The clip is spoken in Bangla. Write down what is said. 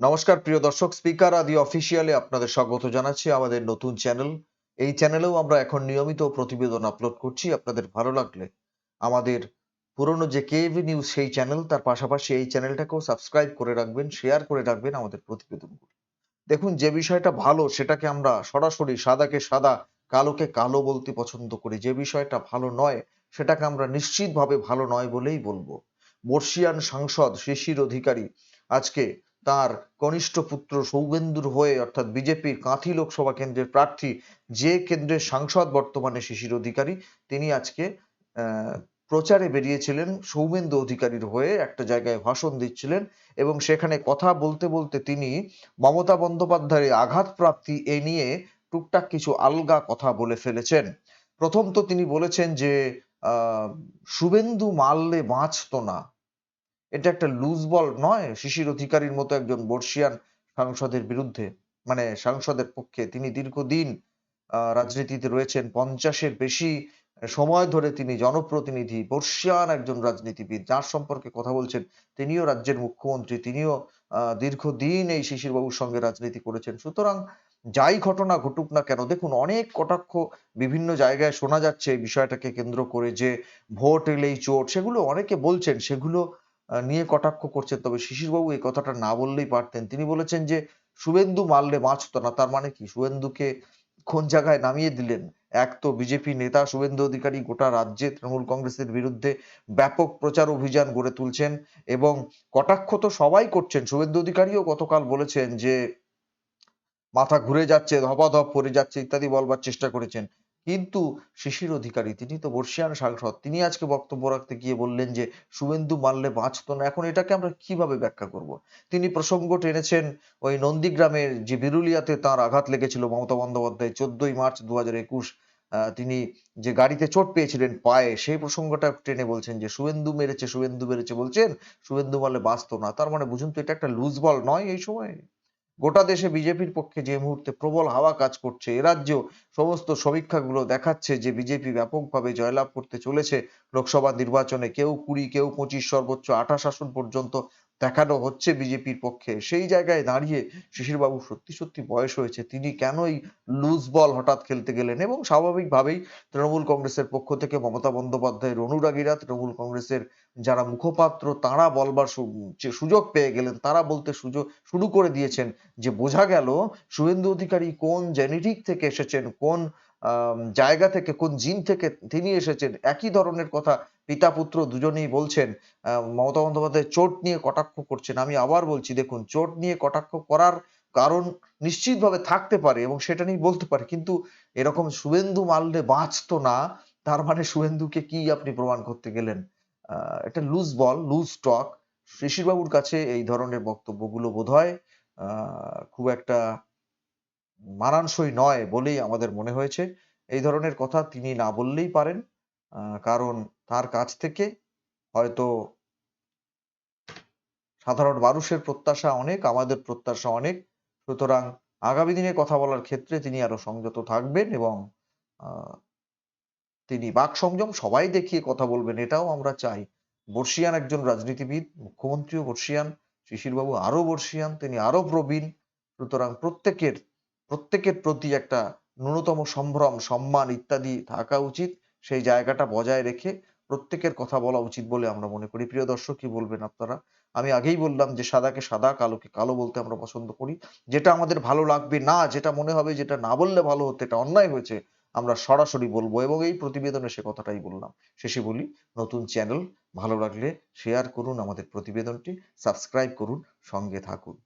নমস্কার, প্রিয় দর্শক, স্পিকার আদি অফিসিয়ালে আপনাদের স্বাগত জানাচ্ছি আমাদের নতুন চ্যানেল। এই চ্যানেলেও আমরা এখন নিয়মিত প্রতিবেদন আপলোড করছি, আপনাদের ভালো লাগলে। আমাদের পুরনো যে কেভি নিউজ, সেই চ্যানেল, তার পাশাপাশি এই চ্যানেলটাকেও সাবস্ক্রাইব করে রাখবেন, শেয়ার করে রাখবেন আমাদের প্রতিবেদনগুলো। দেখুন, যে বিষয়টা ভালো, সেটাকে আমরা সরাসরি সাদাকে সাদা, কালোকে কালো বলতে পছন্দ করি। যে বিষয়টা ভালো নয়, সেটাকে আমরা নিশ্চিতভাবে ভালো নয় বলেই বলব। বর্ষিয়ান সাংসদ, শিশির অধিকারী, আজকে তার কনিষ্ঠ পুত্র সৌবেন্দুর হয়ে, অর্থাৎ বিজেপির কাঁথি লোকসভা কেন্দ্রের প্রার্থী যে কেন্দ্রের সাংসদ বর্তমানে শিশির অধিকারী, তিনি আজকে প্রচারে বেরিয়েছিলেন সৌমেন্দু অধিকারীর হয়ে একটা জায়গায় ভাষণ দিচ্ছিলেন এবং সেখানে কথা বলতে বলতে তিনি মমতা বন্দ্যোপাধ্যায়ের আঘাত প্রাপ্তি এ নিয়ে টুকটাক কিছু আলগা কথা বলে ফেলেছেন। প্রথম তো তিনি বলেছেন যে, আহ, শুভেন্দু মারলে বাঁচতো না। এটা একটা লুজ বল নয়, শিশির অধিকারীর মতো একজন বর্ষিয়ান সাংসদের বিরুদ্ধে মানে সাংসদের পক্ষে। তিনি দীর্ঘদিন রাজনীতিতে রয়েছেন। পঞ্চাশের বেশি সময় ধরে তিনি জনপ্রতিনিধি, বর্ষিয়ান একজন রাজনীতিবিদ। যার সম্পর্কে কথা বলছেন তিনিও রাজ্যের মুখ্যমন্ত্রী, তিনিও দীর্ঘদিন এই শিশির বাবুর সঙ্গে রাজনীতি করেছেন। সুতরাং যাই ঘটনা ঘটুক না কেন, দেখুন, অনেক কটাক্ষ বিভিন্ন জায়গায় শোনা যাচ্ছে এই বিষয়টাকে কেন্দ্র করে যে ভোট এলেই চোট সেগুলো অনেকে বলছেন, সেগুলো নিয়ে কটাক্ষ করছেন। তবে শিশিরবাবু এই কথাটা না বললেই পারতেন। তিনি বলেছেন যে, শুভেন্দু মারলে বাঁচতো না। তার মানে কি? শুভেন্দুকে কোন জায়গায় নামিয়ে দিলেন? এক তো বিজেপি নেতা শুভেন্দু অধিকারী গোটা রাজ্যে তৃণমূল কংগ্রেসের বিরুদ্ধে ব্যাপক প্রচার অভিযান গড়ে তুলছেন এবং কটাক্ষ তো সবাই করছেন। শুভেন্দু অধিকারীও গতকাল বলেছেন যে, মাথা ঘুরে যাচ্ছে, ধপাধপ পড়ে যাচ্ছে ইত্যাদি বলবার চেষ্টা করেছেন। কিন্তু শিশির অধিকারী, তিনি তো বর্ষিয়ান সাংসদ, তিনি আজকে বক্তব্য রাখতে গিয়ে বললেন যে, শুভেন্দু মারলে বাঁচতো না, এখন এটাকে আমরা কীভাবে ব্যাখ্যা করব? তিনি প্রসঙ্গ টেনেছেন, ওই নন্দীগ্রামের যে বিরুলিয়াতে তার আঘাত লেগেছিল মমতা বন্দ্যোপাধ্যায়, চোদ্দই মার্চ দু হাজার একুশ তিনি যে গাড়িতে চোট পেয়েছিলেন পায়ে, সেই প্রসঙ্গটা টেনে বলছেন যে, শুভেন্দু মেরেছে শুভেন্দু মেরেছে বলছেন, শুভেন্দু মারলে বাঁচতো না। তার মানে বুঝুন তো, এটা একটা লুজ বল নয় এই সময়? গোটা দেশে বিজেপির পক্ষে যে মুহূর্তে প্রবল হাওয়া কাজ করছে, এ রাজ্যেও সমস্ত সমীক্ষাগুলো দেখাচ্ছে যে বিজেপি ব্যাপকভাবে জয়লাভ করতে চলেছে লোকসভা নির্বাচনে। কেউ কুড়ি, কেউ পঁচিশ, সর্বোচ্চ আঠাশ আসন পর্যন্ত দেখানো হচ্ছে বিজেপির পক্ষে। সেই জায়গায় দাঁড়িয়ে শিশিরবাবু সত্যি সত্যি বয়স হয়েছে। তিনি কেনই লুজ বল হঠাৎ খেলতে গেলেন? এবং স্বাভাবিকভাবেই তৃণমূল কংগ্রেসের পক্ষ থেকে মমতা বন্দ্যোপাধ্যায়ের অনুরাগীরা তৃণমূল কংগ্রেসের যারা মুখপাত্র, তারা বলবার যে সুযোগ পেয়ে গেলেন, তারা বলতে সুযোগ শুরু করে দিয়েছেন যে বোঝা গেল শুভেন্দু অধিকারী কোন জেনেটিক থেকে এসেছেন, কোন জায়গা থেকে, কোন জিন থেকে তিনি এসেছেন। একই ধরনের কথা পিতা পুত্র দুজনেই বলছেন মমতা বন্দ্যোপাধ্যায় চোট নিয়ে কটাক্ষ করছেন। আমি আবার বলছি, দেখুন, চোট নিয়ে কটাক্ষ করার কারণ নিশ্চিতভাবে থাকতে পারে এবং সেটা নিয়ে বলতে পারে, কিন্তু এরকম শুভেন্দু মারলে বাঁচতো না, তার মানে শুভেন্দুকে কি আপনি প্রমাণ করতে গেলেন? এটা লুজ বল লুজ টক শিশিরবাবুর কাছে এই ধরনের বক্তব্যগুলো বোধ হয় খুব একটা মানানসই নয় বলেই আমাদের মনে হয়েছে। এই ধরনের কথা তিনি না বললেই পারেন কারণ তার কাছ থেকে হয়তো সাধারণ মানুষের প্রত্যাশা অনেক, আমাদের প্রত্যাশা অনেক। সুতরাং আগামী দিনে কথা বলার ক্ষেত্রে তিনি আরও সংযত থাকবেন এবং তিনি বাক সংযম সবাই দেখিয়ে কথা বলবেন, এটাও আমরা চাই। বর্ষিয়ান একজন রাজনীতিবিদ, মুখ্যমন্ত্রীও বর্ষিয়ান, শিশিরবাবু আরও বর্ষিয়ান, তিনি আরও প্রবীণ। সুতরাং প্রত্যেকের প্রত্যেকের প্রতি একটা ন্যূনতম সম্ভ্রম, সম্মান ইত্যাদি থাকা উচিত। সেই জায়গাটা বজায় রেখে প্রত্যেকের কথা বলা উচিত বলে আমরা মনে করি। প্রিয় দর্শক, কি বলবেন আপনারা? আমি আগেই বললাম যে, সাদাকে সাদা, কালোকে কালো বলতে আমরা পছন্দ করি। যেটা আমাদের ভালো লাগবে না, যেটা মনে হবে যেটা না বললে ভালো হতো, এটা অন্যায় হয়েছে, আমরা সরাসরি বলব এবং এই প্রতিবেদনে সে কথাটাই বললাম। শেষে বলি, নতুন চ্যানেল ভালো লাগলে শেয়ার করুন আমাদের প্রতিবেদনটি সাবস্ক্রাইব করুন, সঙ্গে থাকুন।